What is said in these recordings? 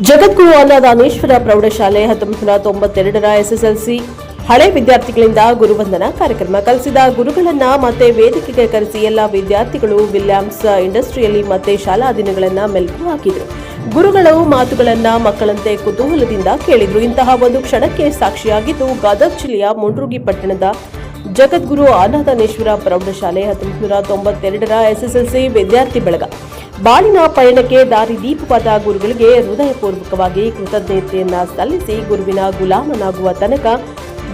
ಜಗದ್ಗುರು ಅನ್ನದಾನೇಶ್ವರ ಪ್ರೌಢಶಾಲೆ ಹತ್ತೊಂಬತ್ತು ನೂರ ತೊಂಬತ್ತೆರಡರ ಎಸ್ಎಸ್ಎಲ್ಸಿ. ಹಳೆ ವಿದ್ಯಾರ್ಥಿಗಳಿಂದ ಗುರುವಂದನ ಕಾರ್ಯಕ್ರಮ ಕಲಿಸಿದ ಗುರುಗಳನ್ನ ಮತ್ತೆ ವೇದಿಕೆಗೆ ಕರೆಸಿ ಎಲ್ಲ ವಿದ್ಯಾರ್ಥಿಗಳು ವಿಲಿಯಮ್ಸ್ ಇಂಡಸ್ಟ್ರಿಯಲ್ಲಿ ಮತ್ತೆ ಶಾಲಾ ದಿನಗಳನ್ನ ಮೆಲುಕು ಹಾಕಿದರು. ಗುರುಗಳು ಮಾತುಗಳನ್ನ ಮಕ್ಕಳಂತೆ ಕುತೂಹಲದಿಂದ ಕೇಳಿದ್ರು. ಇಂತಹ ಒಂದು ಕ್ಷಣಕ್ಕೆ ಸಾಕ್ಷಿಯಾಗಿದ್ದು ಗದಗ್ ಜಿಲ್ಲೆಯ ಮುಂಡ್ರುಗಿ ಪಟ್ಟಣದ ಜಗದ್ಗುರು ಅನಾಥನೇಶ್ವರ ಪ್ರೌಢಶಾಲೆ ಹತ್ತೊಂಬತ್ತು ನೂರ ತೊಂಬತ್ತೆರಡರ ಎಸ್ಎಸ್ಎಲ್ಸಿ ವಿದ್ಯಾರ್ಥಿ ಬಳಗ. ಬಾಳಿನ ಪಯಣಕ್ಕೆ ದಾರಿದೀಪವಾದ ಗುರುಗಳಿಗೆ ಹೃದಯಪೂರ್ವಕವಾಗಿ ಕೃತಜ್ಞತೆಯನ್ನ ಸಲ್ಲಿಸಿ ಗುರುವಿನ ಗುಲಾಮನಾಗುವ ತನಕ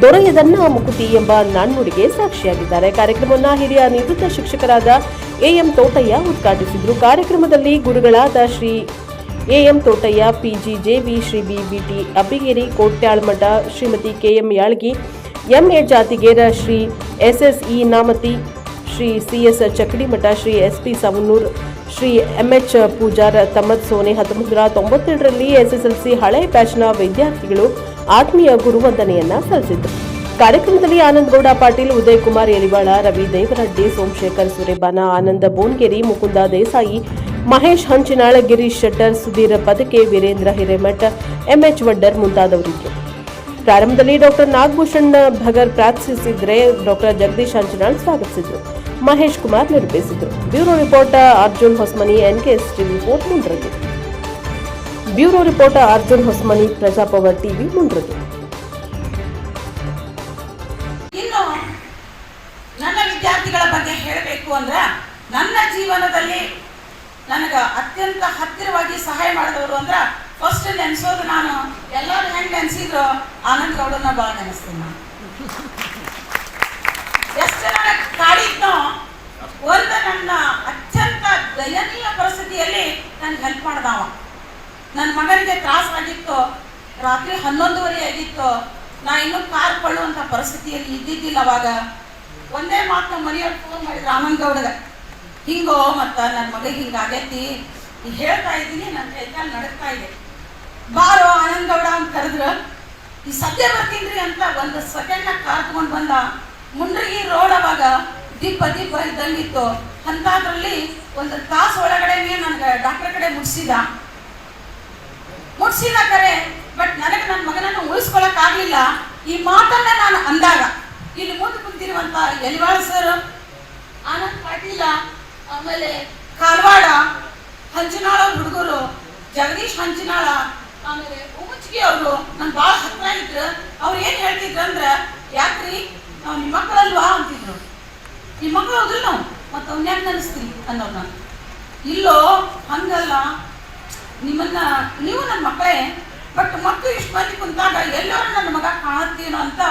ದೊರೆಯದನ್ನ ಮುಕುತಿ ಎಂಬ ನಾಣ್ಣುಡಿಗೆ ಸಾಕ್ಷಿಯಾಗಿದ್ದಾರೆ. ಕಾರ್ಯಕ್ರಮವನ್ನು ಹಿರಿಯ ನಿವೃತ್ತ ಶಿಕ್ಷಕರಾದ ಎಎಂ ತೋಟಯ್ಯ ಉದ್ಘಾಟಿಸಿದರು. ಕಾರ್ಯಕ್ರಮದಲ್ಲಿ ಗುರುಗಳಾದ Shri AM Thotayya, PG JV, Shri B BT Abbigeri, Kotyalmath Shrimati KM Yalgi, MA Jatigera Shri SSE Namati, Shri CS Chakadimath, Shri SP Savanur Shri MH Pujar ತಮ್ಮದ್ ಸೋನೆ ಹತ್ತೊಂಬತ್ತು ತೊಂಬತ್ತೆರಡರಲ್ಲಿ ಎಸ್ಎಸ್ಎಲ್ಸಿ ಹಳೆ ಬ್ಯಾಚ್ನ ವಿದ್ಯಾರ್ಥಿಗಳು ಆತ್ಮೀಯ ಗುರುವಂದನೆಯನ್ನ ಸಲ್ಲಿಸಿದರು. ಕಾರ್ಯಕ್ರಮದಲ್ಲಿ ಆನಂದಗೌಡ ಪಾಟೀಲ್ ಉದಯ್ ಕುಮಾರ್ ಯಲಿವಾಳ ರವಿ ದೇವರಡ್ಡಿ ಸೋಮಶೇಖರ್ ಸುರೇಬಾನ, ಆನಂದ ಬೋನ್ಗೇರಿ ಮುಕುಂದ ದೇಸಾಯಿ, ಮಹೇಶ್ ಹಂಚಿನಾಳ ಗಿರೀಶ್ ಶೆಟ್ಟರ್, ಸುಧೀರ್ ಪದಕೆ, ವೀರೇಂದ್ರ ಹಿರೇಮಠ್ ಎಂಎಚ್ ವಡ್ಡರ್ ಮುಂತಾದವರಿದ್ದರು. ಪ್ರಾರಂಭದಲ್ಲಿ ಡಾಕ್ಟರ್ ನಾಗಭೂಷಣ್ ಭಗರ್ ಪ್ರಾರ್ಥಿಸಿದ್ರೆ ಡಾಕ್ಟರ್ ಜಗದೀಶ್ ಹಂಚಿನಾಳ್ ಸ್ವಾಗತಿಸಿದರು. ಮಹೇಶ್ ಕುಮಾರ್ ನಿರೂಪಿಸಿದರು. Bureau reporter Arjun Hosmani, NKS TV report Mundaragi bureau reporter Arjun Hosmani Praja Power TV Mundaragi ಇನ್ನು ನನ್ನ ವಿದ್ಯಾರ್ಥಿಗಳ ಬಗ್ಗೆ ಹೇಳಬೇಕು ಅಂದ್ರೆ ನನ್ನ ಜೀವನದಲ್ಲಿ ನನಗೆ ಅತ್ಯಂತ ಹತ್ತಿರವಾಗಿ ಸಹಾಯ ಮಾಡಿದವರು ಅಂದ್ರೆ ಫಸ್ಟ್ ನೆನೆಸೋದು ನಾನು. ಎಲ್ಲರೂ ಹೆಂಗೆ ನೆನೆಸಿದ್ರು ಆನಂದ್ ಗೌಡನ ಭಾಳ ನೆನೆಸ್ತೀನಿ ನಾನು. ಕಾಡಿದ್ನೋ ಒಂದು ನನ್ನ ಅತ್ಯಂತ ದಯನೀಯ ಪರಿಸ್ಥಿತಿಯಲ್ಲಿ ನನಗೆ ಹೆಲ್ಪ್ ಮಾಡ್ದವ ನನ್ನ ಮಗನಿಗೆ ತ್ರಾಸಾಗಿತ್ತು, ರಾತ್ರಿ ಹನ್ನೊಂದುವರೆ ಆಗಿತ್ತು. ನಾ ಇನ್ನೂ ಕಾರ್ ಕೊಳ್ಳುವಂಥ ಪರಿಸ್ಥಿತಿಯಲ್ಲಿ ಇದ್ದಿದ್ದಿಲ್ಲ ಅವಾಗ. ಒಂದೇ ಮಾತು ಮನೆಯವ್ರು ಫೋನ್ ಮಾಡಿದ್ರು ಆನಂದ್ ಗೌಡಗೆ, ಹಿಂಗೋ ಮತ್ತು ನನ್ನ ಮಗ ಹಿಂಗಾಗೈತಿ ಹೇಳ್ತಾ ಇದ್ದೀನಿ ನನ್ನ ಕೈಕಾಲು ನಡಕ್ತಾ ಇದೆ. ಬಾರೋ ಆನಂದ್ ಗೌಡ ಅಂತ ಕರೆದ್ರು. ಈ ಸದ್ಯ ಬರ್ತೀನಿ ಅಂತ ಒಂದು ಸೆಕೆಂಡ್ ಕಾರ್ ತಗೊಂಡು ಬಂದ. ಮುಂಡ್ರಿಗಿ ರೋಡ್ ಅವಾಗ ದೀಪ ದೀಪ ಇದ್ದಂಗಿತ್ತು. ಅಂಥದ್ರಲ್ಲಿ ಒಂದು ತಾಸು ಒಳಗಡೆನೇ ನನಗೆ ಡಾಕ್ಟರ್ ಕಡೆ ಮುಟ್ಸಿದ. ಮುಟ್ಸಿದ ಕರೆ ಬಟ್ ನನಗೆ ನನ್ನ ಮಗನನ್ನು ಉಳಿಸ್ಕೊಳಕ್ ಆಗ್ಲಿಲ್ಲ. ಈ ಮಾತನ್ನ ನಾನು ಅಂದಾಗ, ಇಲ್ಲಿ ಮುಂದೆ ಕುಂತಿರುವಂತ ಯಲಿವಾಳ ಸರ್ ಆನಂದ್ ಪಾಟೀಲ, ಆಮೇಲೆ ಕಾರವಾಡ, ಹಂಚಿನಾಳ ಹುಡುಗರು, ಜಗದೀಶ್ ಹಂಚಿನಾಳ, ಆಮೇಲೆ ಉಮಚ್ಗಿ ಅವರು, ನನ್ ಭಾಳ ಹತ್ರ ಇದ್ರು. ಅವ್ರು ಏನ್ ಹೇಳ್ತಿದ್ರು ಅಂದ್ರ ನಿಮ್ಮ ಮಕ್ಕಳಲ್ವಾ ಅಂತಿದ್ರು. ನಿಮ್ಮ ಮಕ್ಕಳು ಹೋದ್ರು ನಾವು ಮತ್ತೆ ಅವ್ನ ಯಾಕೆ ನೆನೆಸ್ತೀರಿ ಅನ್ನೋರು ನಾನು ಇಲ್ಲೋ, ಹಂಗಲ್ಲ. ನಿಮ್ಮನ್ನ, ನೀವು ನನ್ನ ಮಕ್ಕಳೇ ಬಟ್ ಮಕ್ಕಳು ಇಷ್ಟು ಮಂದಿ ಕುಂತಾಗ ಎಲ್ಲರೂ ನನ್ನ ಮಗ ಕಾಣತ್ತೀನೋ ಅಂತ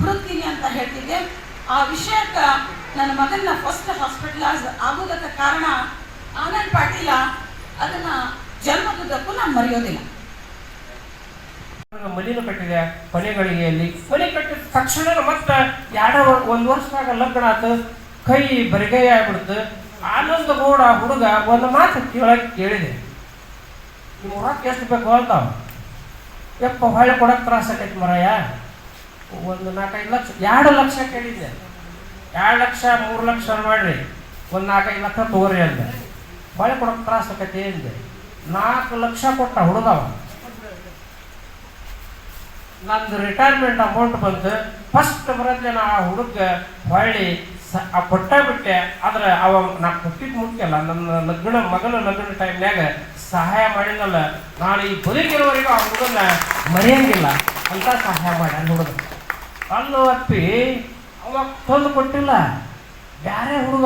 ಹುಡುಕ್ತೀನಿ ಅಂತ ಹೇಳ್ತಿದ್ದೆ. ಆ ವಿಷಯಕ್ಕೆ ನನ್ನ ಮಗನ ಫಸ್ಟ್ ಹಾಸ್ಪಿಟಲೈಸ್ ಆಗೋದಕ್ಕೆ ಕಾರಣ ಆನಂದ್ ಪಾಟೀಲ. ಅದನ್ನ ಜನ್ಮದುದ್ದಕ್ಕೂ ನಾನು ಮರೆಯೋದಿಲ್ಲ. ಮಲಿನ ಕಟ್ಟಿದೆ ಕೊನೆ ಗಳಿಗೆಯಲ್ಲಿ ಮನೆ ಕಟ್ಟಿದ ತಕ್ಷಣ ಮತ್ತೆ ಎರಡ ಒಂದು ವರ್ಷದಾಗ ಲಗ್ನ ಆತು, ಕೈ ಬರಿಗೈ ಆಗ್ಬಿಡ್ತು. ಆನಂದ ಗೌಡ ಹುಡುಗ ಒಂದು ಮಾತು ಕೇಳಕ್ ಕೇಳಿದೆ. ನೋಡಕ್ ಎಷ್ಟು ಬೇಕು ಅಂತಾವ? ಯಪ್ಪ ಹೊಳೆ ಕೊಡಕ್ ತ್ರಾಸ ಆಕೈತಿ ಮರಯ್ಯ ಒಂದು ನಾಲ್ಕೈದು ಲಕ್ಷ, ಎರಡು ಲಕ್ಷ ಕೇಳಿದ್ದೆ. ಎರಡು ಲಕ್ಷ, ಮೂರು ಲಕ್ಷ ಮಾಡ್ರಿ. ಒಂದು ನಾಲ್ಕೈದು ಲಕ್ಷ ತಗೋರಿ ಅಂದೆ. ಹೊಳೆ ಕೊಡಕ್ ತ್ರಾಸ ಆಕೈತಿ ಅಂದೆ. ನಾಲ್ಕು ಲಕ್ಷ ಕೊಟ್ಟ ಹುಡುಗವ ನಂದು ರಿಟೈರ್ಮೆಂಟ್ ಅಮೌಂಟ್ ಬಂತು ಫಸ್ಟ್ ಬರೋದೇ ನಾ ಆ ಹುಡುಗ ಹೊಳ್ಳಿ ಸ, ಆ ಪೊಟ್ಟ ಬಿಟ್ಟೆ. ಆದ್ರೆ ಅವ ನಾ ಕೊಟ್ಟಿದ್ ಮುಖ್ಯ ಅಲ್ಲ, ನನ್ನ ಲಗ್ನ ಮಗನ ಲಗ್ನ ಟೈಮ್ನ್ಯಾಗ ಸಹಾಯ ಮಾಡಿದ್ನಲ್ಲ. ನಾನು ಈ ಬದುಕಿರೋವರೆಗೂ ಆ ಹುಡುಗನ ಮರೆಯಂಗಿಲ್ಲ. ಅಂತ ಸಹಾಯ ಮಾಡಿ ಅಲ್ಲಿ ಹುಡುಗ. ಅಲ್ಲೂ ಅಪ್ಪಿ ಅವ ತಂದು ಕೊಟ್ಟಿಲ್ಲ. ಬೇರೆ ಹುಡುಗ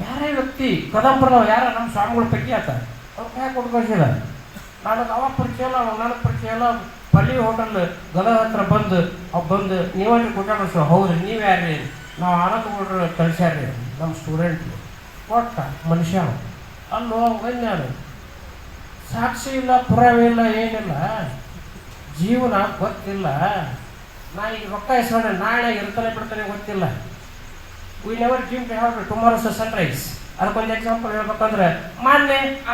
ಬೇರೆ ವ್ಯಕ್ತಿ, ಕದಂಬರದವ ಯಾರ? ನಮ್ಮ ಸ್ವಾಮಿಗಳ ಪೈಕಿ ಆತ ಅವ್ರು ಕೈ ಕೊಟ್ಟು ಕಳ್ಸಿದ. ನನಗೆ ಅವ ಪರಿಚಯ ಇಲ್ಲ ನನಗೆ ಪರಿಚಯ ಇಲ್ಲ. ಪಲ್ಲಿ ಹೋಟೆಲ್ ಗದ ಹತ್ರ ಬಂದು ಬಂದು ನೀವಲ್ಲಿ ಸರ್ ಹೌದು, ನೀವು ಯಾರ್ರಿ? ನಾವು ಆನಂದ ಗೌಡ್ರು ಕಳ್ಸ್ಯಾರ್ರಿ, ನಮ್ಮ ಸ್ಟೂಡೆಂಟ್ ಕೊಟ್ಟ ಮನುಷ್ಯ ಅಲ್ಲಿ ಅಲ್ಲೋ ನಾನು ಸಾಕ್ಷಿ ಇಲ್ಲ, ಪುರಾವೆ ಇಲ್ಲ, ಏನಿಲ್ಲ. ಜೀವನ ಗೊತ್ತಿಲ್ಲ. ನಾ ಈಗ ರೊಕ್ಕ ಇಸ್ಕೊಂಡೆ ನಾಳೆ ಇರ್ತಾನೆ ಬಿಡ್ತಾನೆ ಗೊತ್ತಿಲ್ಲ. We never dream to have tomorrow sunrise ಅದಕ್ಕೊಂದು ಎಕ್ಸಾಂಪಲ್ ಹೇಳ್ಬೇಕಂದ್ರೆ ಮಾನ್ಯ